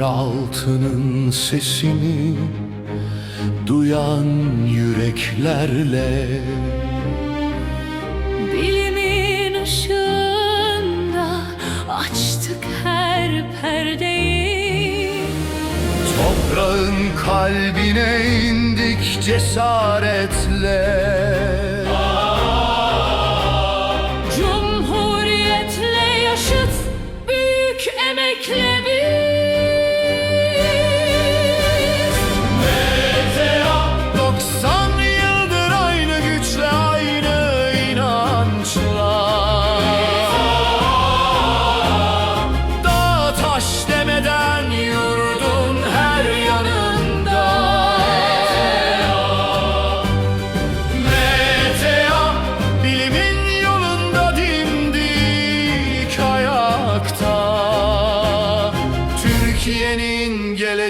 vatanın sesini duyan yüreklerle Bilimin ışığında açtık her perdeyi. Toprağın kalbine indik cesaretle. Cumhuriyetle yaşıt büyük emekle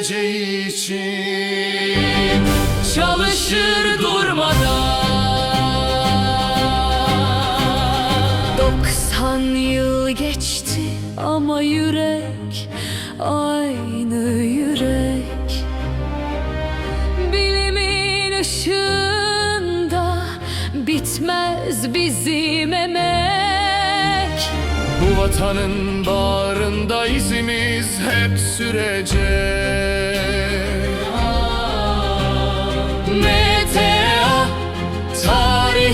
geleceği için çalışır durmadan. 90 yıl geçti ama yürek aynı yürek. Bilimin ışığında bitmez bizim emek. Bu vatanın bağrında izimiz hep sürecek